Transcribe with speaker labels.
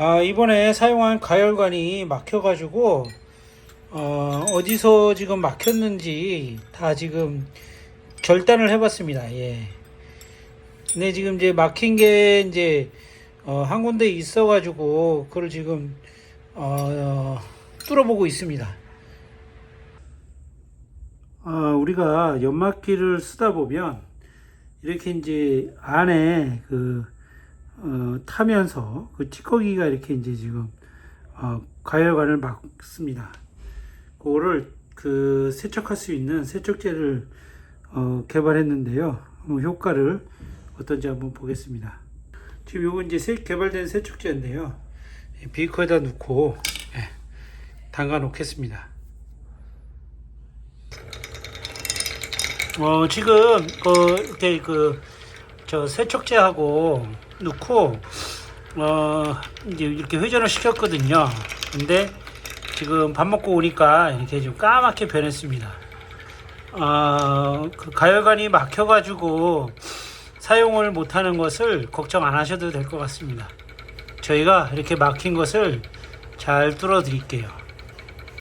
Speaker 1: 아, 이번에 사용한 가열관이 막혀가지고, 어, 어디서 지금 막혔는지 다 지금 결단을 해봤습니다. 예. 근데 지금 이제 막힌 게 이제, 어, 한 군데 있어가지고, 그걸 지금, 어, 어, 뚫어보고 있습니다. 아, 우리가 연막기를 쓰다 보면, 이렇게 이제 안에 그, 어, 타면서 그 찌꺼기가 이렇게 이제 지금 어, 가열관을 막습니다. 그거를 그 세척할 수 있는 세척제를 어, 개발했는데요. 효과를 어떤지 한번 보겠습니다. 지금 요거 이제 새, 개발된 세척제인데요. 이 비커에다 넣고 예, 담가 놓겠습니다. 어, 지금 그 이렇게 그 저 세척제하고 넣고 어 이제 이렇게 회전을 시켰거든요. 근데 지금 밥 먹고 오니까 이렇게 좀 까맣게 변했습니다. 어그 가열관이 막혀 가지고 사용을 못하는 것을 걱정 안 하셔도 될 것 같습니다. 저희가 이렇게 막힌 것을 잘 뚫어 드릴게요.